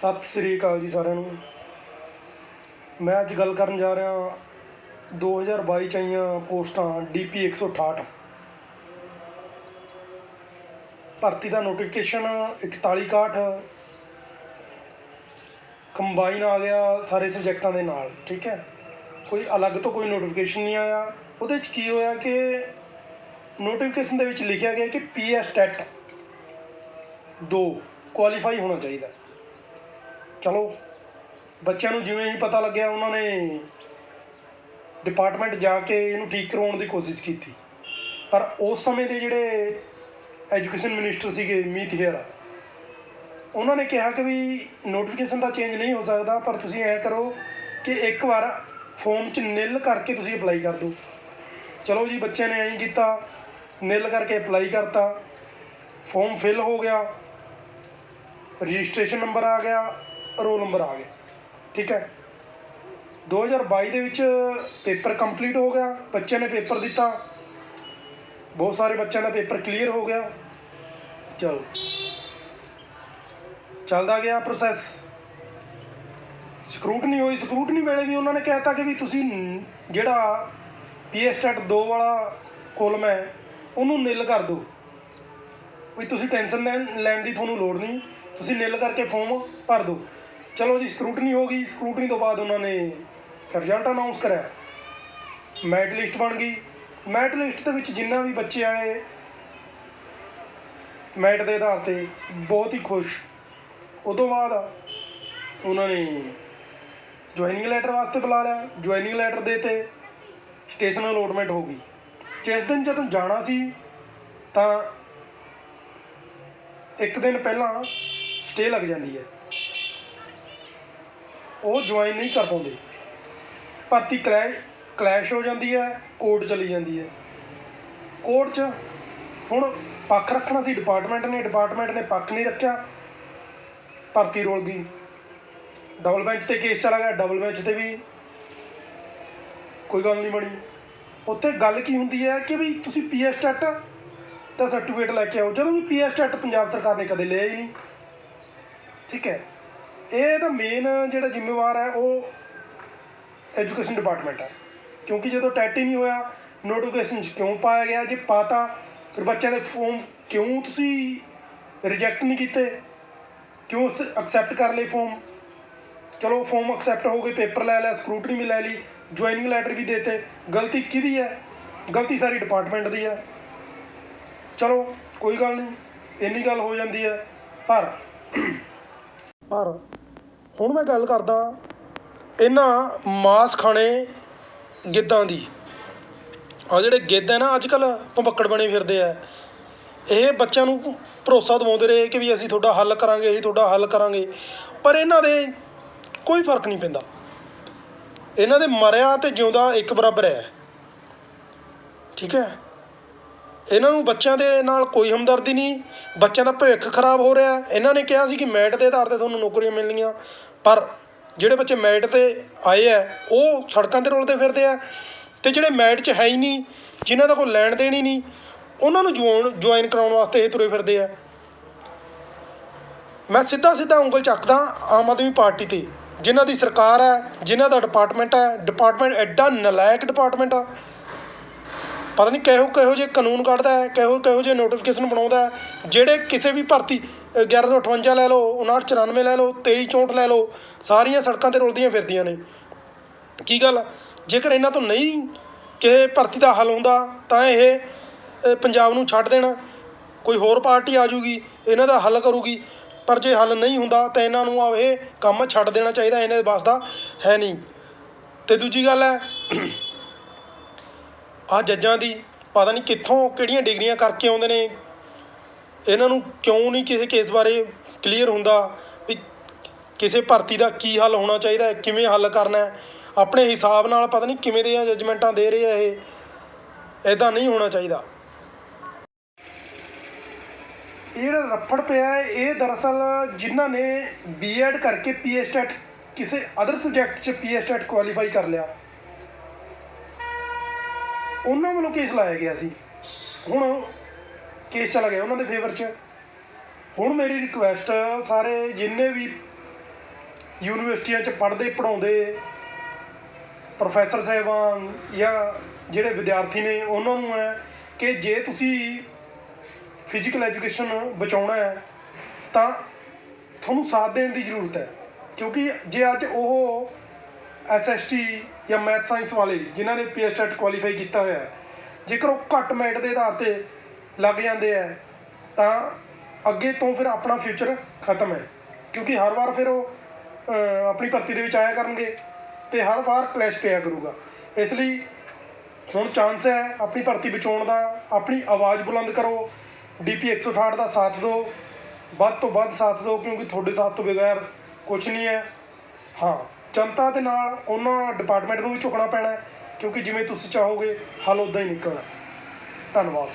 ਸਤਿ ਸ੍ਰੀ ਅਕਾਲ ਜੀ ਸਾਰਿਆਂ ਨੂੰ। ਮੈਂ ਅੱਜ ਗੱਲ ਕਰਨ ਜਾ ਰਿਹਾ 2022 ਚ ਆਈਆਂ ਪੋਸਟਾਂ ਡੀਪੀ 168 ਭਰਤੀ ਦਾ ਨੋਟੀਫਿਕੇਸ਼ਨ 4161 ਕੰਬਾਈਨ ਆ ਗਿਆ ਸਾਰੇ ਸਬਜੈਕਟਾਂ ਦੇ ਨਾਲ, ਠੀਕ ਹੈ? ਕੋਈ ਅਲੱਗ ਤੋਂ ਕੋਈ ਨੋਟੀਫਿਕੇਸ਼ਨ ਨਹੀਂ ਆਇਆ। ਉਹਦੇ ਚ ਕੀ ਹੋਇਆ ਕਿ ਨੋਟੀਫਿਕੇਸ਼ਨ ਦੇ ਵਿੱਚ ਲਿਖਿਆ ਗਿਆ ਕਿ ਪੀਐਸ ਟੈਟ 2 ਕੁਆਲੀਫਾਈ ਹੋਣਾ ਚਾਹੀਦਾ। ਚਲੋ, ਬੱਚਿਆਂ ਨੂੰ ਜਿਵੇਂ ਹੀ ਪਤਾ ਲੱਗਿਆ, ਉਹਨਾਂ ਨੇ ਡਿਪਾਰਟਮੈਂਟ ਜਾ ਕੇ ਇਹਨੂੰ ਠੀਕ ਕਰਵਾਉਣ ਦੀ ਕੋਸ਼ਿਸ਼ ਕੀਤੀ। ਪਰ ਉਸ ਸਮੇਂ ਦੇ ਜਿਹੜੇ ਐਜੂਕੇਸ਼ਨ ਮਿਨਿਸਟਰ ਸੀਗੇ, ਮੀਤ ਹੇਰਾ ਉਹਨਾਂ ਨੇ ਕਿਹਾ ਕਿ ਵੀ ਨੋਟੀਫਿਕੇਸ਼ਨ ਦਾ ਚੇਂਜ ਨਹੀਂ ਹੋ ਸਕਦਾ, ਪਰ ਤੁਸੀਂ ਐਂ ਕਰੋ ਕਿ ਇੱਕ ਵਾਰ ਫੋਮ 'ਚ ਨਿਲ ਕਰਕੇ ਤੁਸੀਂ ਅਪਲਾਈ ਕਰ ਦਿਓ। ਚਲੋ ਜੀ, ਬੱਚਿਆਂ ਨੇ ਐਂ ਕੀਤਾ, ਨਿਲ ਕਰਕੇ ਅਪਲਾਈ ਕਰਤਾ ਫੋਮ ਫਿਲ ਹੋ ਗਿਆ ਰਜਿਸਟ੍ਰੇਸ਼ਨ ਨੰਬਰ ਆ ਗਿਆ ਰੋਲ ਨੰਬਰ ਆ ਗਿਆ ਠੀਕ ਹੈ? 2022 ਦੇ ਵਿੱਚ ਪੇਪਰ ਕੰਪਲੀਟ ਹੋ ਗਿਆ। ਬੱਚਿਆਂ ਨੇ ਪੇਪਰ ਦਿੱਤਾ। ਬਹੁਤ ਸਾਰੇ ਬੱਚਿਆਂ ਦਾ ਪੇਪਰ ਕਲੀਅਰ ਹੋ ਗਿਆ। ਚਲੋ। ਚੱਲਦਾ ਗਿਆ ਪ੍ਰੋਸੈਸ। ਸਕਰੂਟਨੀ ਹੋਈ। ਸਕਰੂਟਨੀ ਵੇਲੇ ਵੀ ਉਹਨਾਂ ਨੇ ਕਹਿਤਾ ਕਿ ਵੀ ਤੁਸੀਂ ਨ- ਜਿਹੜਾ ਪੀਐਸ ਟੈਟ 2 ਵਾਲਾ ਕੋਲਮ ਹੈ, ਉਹਨੂੰ ਨਿਲ ਕਰ ਦਿਓ। ਵੀ ਤੁਸੀਂ ਟੈਨਸ਼ਨ ਲੈਣ ਲੈਣ ਦੀ ਤੁਹਾਨੂੰ ਲੋੜ ਨਹੀਂ। ਤੁਸੀਂ ਨਿਲ ਕਰਕੇ ਫਾਰਮ ਭਰ ਦਿਓ। ਚਲੋ ਜੀ ਸਕਰੂਟਨੀ ਹੋ ਗਈ। ਸਕਰੂਟਨੀ ਤੋਂ ਬਾਅਦ ਉਹਨਾਂ ਨੇ ਰਿਜ਼ਲਟ ਅਨਾਉਂਸ ਕਰਿਆ। ਮੈਰਿਟ ਲਿਸਟ ਬਣ ਗਈ। ਮੈਰਿਟ ਲਿਸਟ ਦੇ ਵਿੱਚ ਜਿੰਨਾ ਵੀ ਬੱਚੇ ਆਏ ਮੈਰਿਟ ਦੇ ਆਧਾਰ ਤੇ ਬਹੁਤ ਹੀ ਖੁਸ਼। ਉਦੋਂ ਬਾਅਦ ਉਹਨਾਂ ਨੇ ਜੁਆਇਨਿੰਗ ਲੈਟਰ ਵਾਸਤੇ ਬੁਲਾ ਲਿਆ। ਜੁਆਇਨਿੰਗ ਲੈਟਰ ਦੇ ਤੇ ਸਟੇਸ਼ਨ ਅਲੋਟਮੈਂਟ ਹੋ ਗਈ। ਜਿਸ ਦਿਨ ਜਦੋਂ ਜਾਣਾ ਸੀ, ਤਾਂ ਇੱਕ ਦਿਨ ਪਹਿਲਾਂ ਸਟੇ ਲੱਗ ਜਾਂਦੀ ਹੈ। ਉਹ ਜੁਆਇਨ ਨਹੀਂ ਕਰ ਪਾਉਂਦੇ। ਭਰਤੀ ਕਲੈਸ਼ ਕਲੈਸ਼ ਹੋ ਜਾਂਦੀ ਹੈ, ਕੋਰਟ ਚਲੀ ਜਾਂਦੀ ਹੈ। ਕੋਰਟ 'ਚ ਹੁਣ ਪੱਖ ਰੱਖਣਾ ਸੀ ਡਿਪਾਰਟਮੈਂਟ ਨੇ ਡਿਪਾਰਟਮੈਂਟ ਨੇ ਪੱਖ ਨਹੀਂ ਰੱਖਿਆ। ਭਰਤੀ ਰੋਲ ਗਈ ਡਬਲ ਬੈਂਚ ਤੇ ਕੇਸ ਚਲਾ ਗਿਆ ਡਬਲ ਬੈਂਚ ਤੇ ਵੀ ਕੋਈ ਗੱਲ ਨਹੀਂ ਬਣੀ। ਉੱਥੇ ਗੱਲ ਕੀ ਹੁੰਦੀ ਹੈ ਕਿ ਵੀ ਤੁਸੀਂ ਪੀਐਸ ਟੈਟ ਦਾ ਸਰਟੀਫਿਕੇਟ ਲੈ ਕੇ ਆਓ। ਜਦੋਂ ਵੀ ਪੀਐਸ ਟੈਟ ਪੰਜਾਬ ਸਰਕਾਰ ਨੇ ਕਦੇ ਲਿਆ ਹੀ ਨਹੀਂ। ਠੀਕ ਹੈ। ਇਹ ਤਾਂ ਮੇਨ ਜਿਹੜਾ ਜ਼ਿੰਮੇਵਾਰ ਹੈ, ਉਹ ਐਜੂਕੇਸ਼ਨ ਡਿਪਾਰਟਮੈਂਟ ਹੈ। ਕਿਉਂਕਿ ਜਦੋਂ ਟੈਟ ਹੀ ਨਹੀਂ ਹੋਇਆ ਨੋਟੀਫਿਕੇਸ਼ਨ 'ਚ ਕਿਉਂ ਪਾਇਆ ਗਿਆ, ਜੇ ਪਾਤਾ, ਫਿਰ ਬੱਚਿਆਂ ਦੇ ਫਾਰਮ ਕਿਉਂ ਤੁਸੀਂ ਰਿਜੈਕਟ ਨਹੀਂ ਕੀਤੇ? ਕਿਉਂ ਐਕਸੈਪਟ ਕਰ ਲਏ ਫਾਰਮ ਚਲੋ ਫਾਰਮ ਐਕਸੈਪਟ ਹੋ ਗਏ ਪੇਪਰ ਲੈ ਲਿਆ ਸਕਰੂਟਨੀ ਵੀ ਲੈ ਲਈ ਜੁਆਇਨਿੰਗ ਲੈਟਰ ਵੀ ਦੇਤੇ। ਗਲਤੀ ਕਿਹਦੀ ਹੈ? ਗਲਤੀ ਸਾਰੀ ਡਿਪਾਰਟਮੈਂਟ ਦੀ ਹੈ। ਚਲੋ, ਕੋਈ ਗੱਲ ਨਹੀਂ, ਇੰਨੀ ਗੱਲ ਹੋ ਜਾਂਦੀ ਹੈ। ਪਰ ਪਰ ਹੁਣ ਮੈਂ ਗੱਲ ਕਰਦਾ ਇਹਨਾਂ ਮਾਸ ਖਾਣੇ ਗਿੱਧਾਂ ਦੀ। ਆਹ ਜਿਹੜੇ ਗਿੱਧ ਹੈ ਨਾ ਅੱਜ ਕੱਲ੍ਹ ਭੰਬੱਕੜ ਬਣੇ ਫਿਰਦੇ ਹੈ ਇਹ ਬੱਚਿਆਂ ਨੂੰ ਭਰੋਸਾ ਦਿਵਾਉਂਦੇ ਰਹੇ ਕਿ ਵੀ ਅਸੀਂ ਤੁਹਾਡਾ ਹੱਲ ਕਰਾਂਗੇ, ਅਸੀਂ ਤੁਹਾਡਾ ਹੱਲ ਕਰਾਂਗੇ। ਪਰ ਇਹਨਾਂ ਦੇ ਕੋਈ ਫ਼ਰਕ ਨਹੀਂ ਪੈਂਦਾ। ਇਹਨਾਂ ਦੇ ਮਰਿਆ ਅਤੇ ਜਿਉਂਦਾ ਇੱਕ ਬਰਾਬਰ ਹੈ। ਠੀਕ ਹੈ? ਇਹਨਾਂ ਨੂੰ ਬੱਚਿਆਂ ਦੇ ਨਾਲ ਕੋਈ ਹਮਦਰਦੀ ਨਹੀਂ, ਬੱਚਿਆਂ ਦਾ ਭਵਿੱਖ ਖਰਾਬ ਹੋ ਰਿਹਾ ਇਹਨਾਂ ਨੇ ਕਿਹਾ ਸੀ ਕਿ ਮੈਰਿਟ ਦੇ ਆਧਾਰ ਤੇ ਤੁਹਾਨੂੰ ਨੌਕਰੀਆਂ ਮਿਲਣਗੀਆਂ, ਪਰ ਜਿਹੜੇ ਬੱਚੇ ਮੈਰਿਟ ਤੇ ਆਏ ਆ ਉਹ ਸੜਕਾਂ ਤੇ ਰੁਲਦੇ ਫਿਰਦੇ ਆ ਅਤੇ ਜਿਹੜੇ ਮੈਰਿਟ 'ਚ ਹੈ ਹੀ ਨਹੀਂ, ਜਿਨ੍ਹਾਂ ਦਾ ਕੋਈ ਲੈਣ ਦੇਣ ਹੀ ਨਹੀਂ, ਉਹਨਾਂ ਨੂੰ ਜੁਆਇਨ ਜੁਆਇਨ ਕਰਾਉਣ ਵਾਸਤੇ ਇਹ ਤੁਰੇ ਫਿਰਦੇ ਆ ਮੈਂ ਸਿੱਧਾ ਸਿੱਧਾ ਉਂਗਲ ਚੱਕਦਾ ਆਮ ਆਦਮੀ ਪਾਰਟੀ ਤੇ, ਜਿਨ੍ਹਾਂ ਦੀ ਸਰਕਾਰ ਹੈ, ਜਿਨ੍ਹਾਂ ਦਾ ਡਿਪਾਰਟਮੈਂਟ ਹੈ ਡਿਪਾਰਟਮੈਂਟ ਐਡਾ ਨਲਾਇਕ ਡਿਪਾਰਟਮੈਂਟ ਆ। ਪਤਾ ਨਹੀਂ ਕਿਹੋ ਕਿਹੋ ਜਿਹੇ ਕਾਨੂੰਨ ਕੱਢਦਾ ਹੈ, ਕਿਹੋ ਕਿਹੋ ਜਿਹੇ ਨੋਟੀਫਿਕੇਸ਼ਨ ਬਣਾਉਂਦਾ ਜਿਹੜੇ ਕਿਸੇ ਵੀ ਭਰਤੀ ਗਿਆਰਾਂ ਸੌ ਅਠਵੰਜਾ ਲੈ ਲਓ 5994 ਲੈ ਲਓ 2364 ਲੈ ਲਓ, ਸਾਰੀਆਂ ਸੜਕਾਂ ਤੇ ਰੁਲਦੀਆਂ ਫਿਰਦੀਆਂ ਨੇ। ਕੀ ਗੱਲ ਜੇਕਰ ਇਹਨਾਂ ਤੋਂ ਨਹੀਂ ਕਿਸੇ ਭਰਤੀ ਦਾ ਹੱਲ ਹੁੰਦਾ, ਤਾਂ ਇਹ ਪੰਜਾਬ ਨੂੰ ਛੱਡ ਦੇਣਾ। ਕੋਈ ਹੋਰ ਪਾਰਟੀ ਆ ਜੂਗੀ ਇਹਨਾਂ ਦਾ ਹੱਲ ਕਰੂਗੀ। ਪਰ ਜੇ ਹੱਲ ਨਹੀਂ ਹੁੰਦਾ, ਤਾਂ ਇਹਨਾਂ ਨੂੰ ਆ ਇਹ ਕੰਮ ਛੱਡ ਦੇਣਾ ਚਾਹੀਦਾ, ਇਹਨਾਂ ਦੇ ਬਸ ਦਾ ਹੈ ਨਹੀਂ। ਤੇ ਦੂਜੀ ਗੱਲ ਹੈ ਆਹ ਜੱਜਾਂ ਦੀ ਪਤਾ ਨਹੀਂ ਕਿੱਥੋਂ ਕਿਹੜੀਆਂ ਡਿਗਰੀਆਂ ਕਰਕੇ ਆਉਂਦੇ ਨੇ। ਇਹਨਾਂ ਨੂੰ ਕਿਉਂ ਨਹੀਂ ਕਿਸੇ ਕੇਸ ਬਾਰੇ ਕਲੀਅਰ ਹੁੰਦਾ ਵੀ ਕਿਸੇ ਭਰਤੀ ਦਾ ਕੀ ਹੱਲ ਹੋਣਾ ਚਾਹੀਦਾ ਕਿਵੇਂ ਹੱਲ ਕਰਨਾ ਆਪਣੇ ਹਿਸਾਬ ਨਾਲ ਪਤਾ ਨਹੀਂ ਕਿਵੇਂ ਦੀਆਂ ਜੱਜਮੈਂਟਾਂ ਦੇ ਰਹੇ ਆ ਇਹ। ਐਦਾਂ ਨਹੀਂ ਹੋਣਾ ਚਾਹੀਦਾ। ਇਹ ਜਿਹੜਾ ਰੱਫੜ ਪਿਆ ਹੈ, ਇਹ ਦਰਅਸਲ ਜਿਨ੍ਹਾਂ ਨੇ ਬੀਐਡ ਕਰਕੇ ਪੀਐਸ ਟੈਟ ਕਿਸੇ ਅਦਰ ਸਬਜੈਕਟ 'ਚ ਪੀਐਸ ਟੈਟ ਕੁਆਲੀਫਾਈ ਕਰ ਲਿਆ। ਉਹਨਾਂ ਵੱਲੋਂ ਕੇਸ ਲਾਇਆ ਗਿਆ ਸੀ। ਹੁਣ ਕੇਸ ਚਲਾ ਗਿਆ ਉਹਨਾਂ ਦੇ ਫੇਵਰ 'ਚ। ਹੁਣ ਮੇਰੀ ਰਿਕੁਐਸਟ ਸਾਰੇ ਜਿੰਨੇ ਵੀ ਯੂਨੀਵਰਸਿਟੀਆਂ 'ਚ ਪੜ੍ਹਦੇ, ਪੜ੍ਹਾਉਂਦੇ ਪ੍ਰੋਫੈਸਰ ਸਾਹਿਬਾਨ ਜਾਂ ਜਿਹੜੇ ਵਿਦਿਆਰਥੀ ਨੇ, ਉਹਨਾਂ ਨੂੰ ਹੈ ਕਿ ਜੇ ਤੁਸੀਂ ਫਿਜ਼ੀਕਲ ਐਜੂਕੇਸ਼ਨ ਬਚਾਉਣਾ ਹੈ, ਤਾਂ ਤੁਹਾਨੂੰ ਸਾਥ ਦੇਣ ਦੀ ਜ਼ਰੂਰਤ ਹੈ। ਕਿਉਂਕਿ ਜੇ ਅੱਜ ਉਹ ਐਸਐਸਟੀ ਜਾਂ ਮੈਥ ਸਾਇੰਸ ਵਾਲੇ ਜਿਨ੍ਹਾਂ ਨੇ ਪੀਐਸਟੈਟ ਕੁਆਲੀਫਾਈ ਕੀਤਾ ਹੋਇਆ ਹੈ, ਜੇਕਰ ਉਹ ਘੱਟ ਮੈਰਿਟ ਦੇ ਆਧਾਰ ਤੇ ਲੱਗ ਜਾਂਦੇ ਹੈ, ਤਾਂ ਅੱਗੇ ਤੋਂ ਫਿਰ ਆਪਣਾ ਫਿਊਚਰ ਖਤਮ ਹੈ। ਕਿਉਂਕਿ ਹਰ ਵਾਰ ਫਿਰ ਉਹ ਆਪਣੀ ਭਰਤੀ ਦੇ ਵਿੱਚ ਆਇਆ ਕਰਨਗੇ ਤੇ ਹਰ ਵਾਰ ਕਲੈਸ਼ ਪਿਆ ਕਰੂਗਾ। ਇਸ ਲਈ ਹੁਣ ਚਾਂਸ ਹੈ ਆਪਣੀ ਭਰਤੀ ਬਚਾਉਣ ਦਾ, ਆਪਣੀ ਆਵਾਜ਼ ਬੁਲੰਦ ਕਰੋ ਡੀਪੀ 168 ਦਾ ਸਾਥ ਦਿਓ, ਵੱਧ ਤੋਂ ਵੱਧ ਸਾਥ ਦਿਓ, ਕਿਉਂਕਿ ਤੁਹਾਡੇ ਸਾਥ ਤੋਂ ਬਗੈਰ ਕੁਝ ਨਹੀਂ ਹੈ। ਹਾਂ। ਜਨਤਾ ਦੇ ਨਾਲ ਉਹਨਾਂ ਡਿਪਾਰਟਮੈਂਟ ਨੂੰ ਵੀ ਝੁਕਣਾ ਪੈਣਾ ਕਿਉਂਕਿ ਜਿਵੇਂ ਤੁਸੀਂ ਚਾਹੋਗੇ, ਹੱਲ ਉਦਾਂ ਹੀ ਨਿਕਲਣਾ ਧੰਨਵਾਦ।